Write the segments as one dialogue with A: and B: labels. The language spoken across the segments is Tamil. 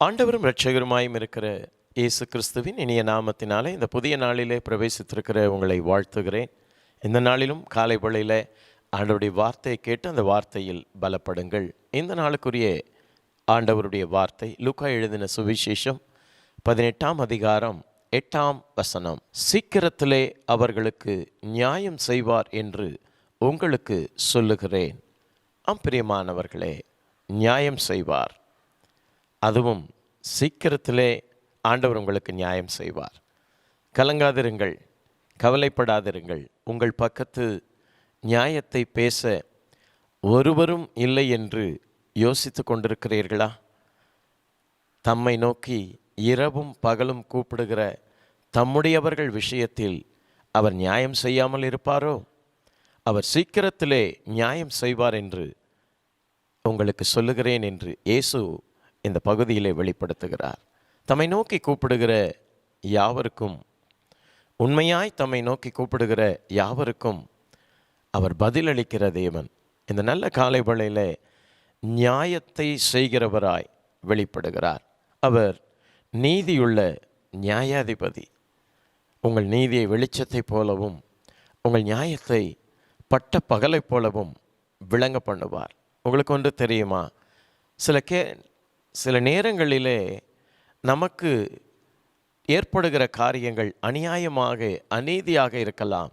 A: ஆண்டவரும் இரட்சகருமாயும் இருக்கிற இயேசு கிறிஸ்துவின் இனிய நாமத்தினாலே இந்த புதிய நாளிலே பிரவேசித்திருக்கிற உங்களை வாழ்த்துகிறேன். இந்த நாளிலும் காலை வேளையில் ஆண்டவருடைய வார்த்தையை கேட்டு அந்த வார்த்தையில் பலப்படுங்கள். இந்த நாளுக்குரிய ஆண்டவருடைய வார்த்தை லுக்கா எழுதின சுவிசேஷம் பதினெட்டாம் அதிகாரம் எட்டாம் வசனம். சீக்கிரத்திலே அவர்களுக்கு நியாயம் செய்வார் என்று உங்களுக்கு சொல்லுகிறேன். அம்பிரியமானவர்களே நியாயம் செய்வார். அதுவும் சீக்கிரத்திலே ஆண்டவர் உங்களுக்கு நியாயம் செய்வார். கலங்காதிருங்கள் கவலைப்படாதிருங்கள். உங்கள் பக்கத்து நியாயத்தை பேச ஒருவரும் இல்லை என்று யோசித்து கொண்டிருக்கிறீர்களா? தம்மை நோக்கி இரவும் பகலும் கூப்பிடுகிற தம்முடையவர்கள் விஷயத்தில் அவர் நியாயம் செய்யாமல் இருப்பாரோ? அவர் சீக்கிரத்திலே நியாயம் செய்வார் என்று உங்களுக்கு சொல்லுகிறேன் என்று இயேசு இந்த பகுதியிலே வெளிப்படுத்துகிறார். தம்மை நோக்கி கூப்பிடுகிற யாவருக்கும் உண்மையாய் தம்மை நோக்கி கூப்பிடுகிற யாவருக்கும் அவர் பதிலளிக்கிற தேவன். இந்த நல்ல காலை வேளையிலே நியாயத்தை செய்கிறவராய் வெளிப்படுகிறார். அவர் நீதியுள்ள நியாயாதிபதி. உங்கள் நீதியை வெளிச்சத்தைப் போலவும் உங்கள் நியாயத்தை பட்ட பகலைப் போலவும் விளங்க பண்ணுவார். உங்களுக்கு ஒன்று தெரியுமா? சில கே சில நேரங்களிலே நமக்கு ஏற்படுகிற காரியங்கள் அநியாயமாக அநீதியாக இருக்கலாம்.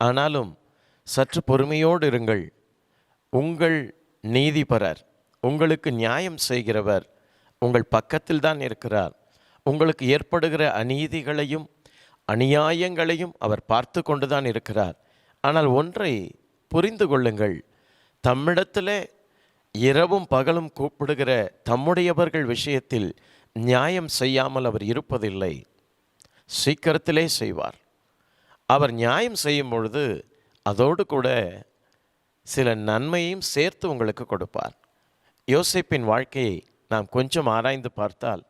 A: ஆனாலும் சற்று பொறுமையோடு இருங்கள். உங்கள் நீதிபரர் உங்களுக்கு நியாயம் செய்கிறவர் உங்கள் பக்கத்தில் தான் இருக்கிறார். உங்களுக்கு ஏற்படுகிற அநீதிகளையும் அநியாயங்களையும் அவர் பார்த்து கொண்டு தான் இருக்கிறார். ஆனால் ஒன்றை புரிந்து கொள்ளுங்கள். தம்மிடத்தில் இரவும் பகலும் கூப்பிடுகிற தம்முடையவர்கள் விஷயத்தில் நியாயம் செய்யாமல் அவர் இருப்பதில்லை. சீக்கிரத்திலே செய்வார். அவர் நியாயம் செய்யும் பொழுது அதோடு கூட சில நன்மையும் சேர்த்து உங்களுக்கு கொடுப்பார். யோசிப்பின் வாழ்க்கையை நாம் கொஞ்சம் ஆராய்ந்து பார்த்தால்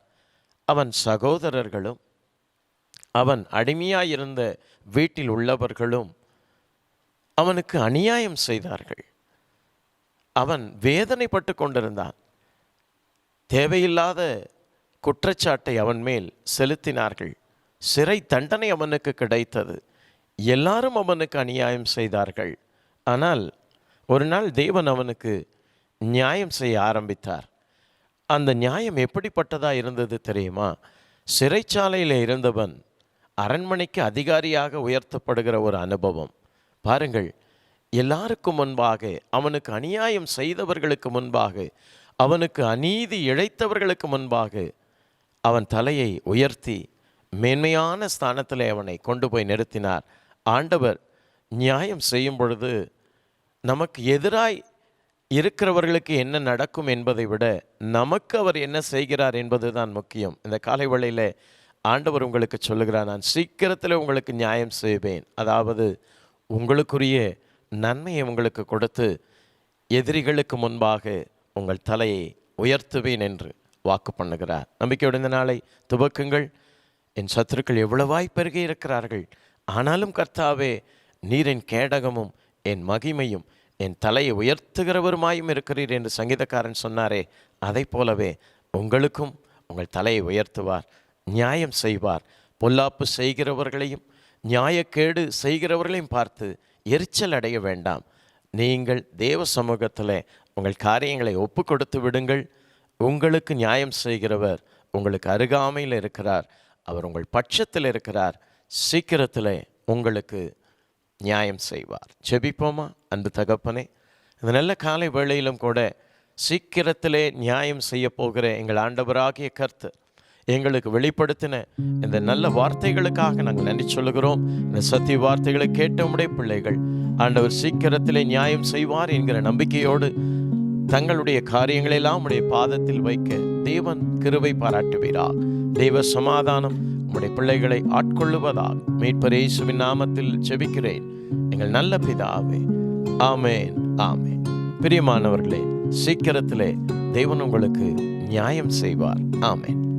A: அவன் சகோதரர்களும் அவன் அடிமையாயிருந்த வீட்டில் உள்ளவர்களும் அவனுக்கு அநியாயம் செய்தார்கள். அவன் வேதனைப்பட்டு கொண்டிருந்தான். தேவையில்லாத குற்றச்சாட்டை அவன் மேல் செலுத்தினார்கள். சிறை தண்டனை அவனுக்கு கிடைத்தது. எல்லாரும் அவனுக்கு அநியாயம் செய்தார்கள். ஆனால் ஒரு நாள் தேவன் அவனுக்கு நியாயம் செய்ய ஆரம்பித்தார். அந்த நியாயம் எப்படிப்பட்டதா இருந்தது தெரியுமா? சிறைச்சாலையில் இருந்தவன் அரண்மனைக்கு அதிகாரியாக உயர்த்தப்படுகிற ஒரு அனுபவம். பாருங்கள் எல்லாருக்கும் முன்பாக அவனுக்கு அநியாயம் செய்தவர்களுக்கு முன்பாக அவனுக்கு அநீதி இழைத்தவர்களுக்கு முன்பாக அவன் தலையை உயர்த்தி மேன்மையான ஸ்தானத்தில் அவனை கொண்டு போய் நிறுத்தினார். ஆண்டவர் நியாயம் செய்யும் பொழுது நமக்கு எதிராய் இருக்கிறவர்களுக்கு என்ன நடக்கும் என்பதை விட நமக்கு அவர் என்ன செய்கிறார் என்பது தான் முக்கியம். இந்த காலை வேளையில் ஆண்டவர் உங்களுக்கு சொல்லுகிறார் நான் சீக்கிரத்தில் உங்களுக்கு நியாயம் செய்வேன். அதாவது உங்களுக்குரிய நன்மையை உங்களுக்கு கொடுத்து எதிரிகளுக்கு முன்பாக உங்கள் தலையை உயர்த்துவேன் என்று வாக்கு பண்ணுகிறார். நம்பிக்கையுடன் இந்த நாளை துவக்குங்கள். என் சத்துருக்கள் எவ்வளவாய் பெருகி இருக்கிறார்கள். ஆனாலும் கர்த்தாவே நீரின் கேடகமும் என் மகிமையும் என் தலையை உயர்த்துகிறவருமாயும் இருக்கிறீர் என்று சங்கீதக்காரன் சொன்னாரே அதை போலவே உங்களுக்கும் உங்கள் தலையை உயர்த்துவார் நியாயம் செய்வார். பொல்லாப்பு செய்கிறவர்களையும் நியாயக்கேடு செய்கிறவர்களையும் பார்த்து எரிச்சல் அடைய வேண்டாம். நீங்கள் தேவ சமூகத்தில் உங்கள் காரியங்களை ஒப்பு கொடுத்து விடுங்கள். உங்களுக்கு நியாயம் செய்கிறவர் உங்களுக்கு அருகாமையில் இருக்கிறார். அவர் உங்கள் பட்சத்தில் இருக்கிறார். சீக்கிரத்தில் உங்களுக்கு நியாயம் செய்வார். செபிப்போமா அன்பு தகப்பனே? இந்த நல்ல காலை வேளையிலும் கூட சீக்கிரத்திலே நியாயம் செய்ய போகிற எங்கள் ஆண்டவராகிய கர்த்தர் எங்களுக்கு வெளிப்படுத்தின இந்த நல்ல வார்த்தைகளுக்காக நாங்கள் நன்றி சொல்லுகிறோம். இந்த சத்திய வார்த்தைகளை கேட்ட உடைய பிள்ளைகள் ஆண்டவர் சீக்கிரத்திலே நியாயம் செய்வார் என்கிற நம்பிக்கையோடு தங்களுடைய காரியங்களெல்லாம் உடைய பாதத்தில் வைக்க தேவன் கிருவை பாராட்டுவீரா. தெய்வ சமாதானம் உம்முடைய பிள்ளைகளை ஆட்கொள்ளுவதாக மீட்பர் இயேசுவின் நாமத்தில் செபிக்கிறேன் எங்கள் நல்ல பிதாவே ஆமேன் ஆமேன். பிரியமானவர்களே சீக்கிரத்திலே தேவன் உங்களுக்கு நியாயம் செய்வார். ஆமேன்.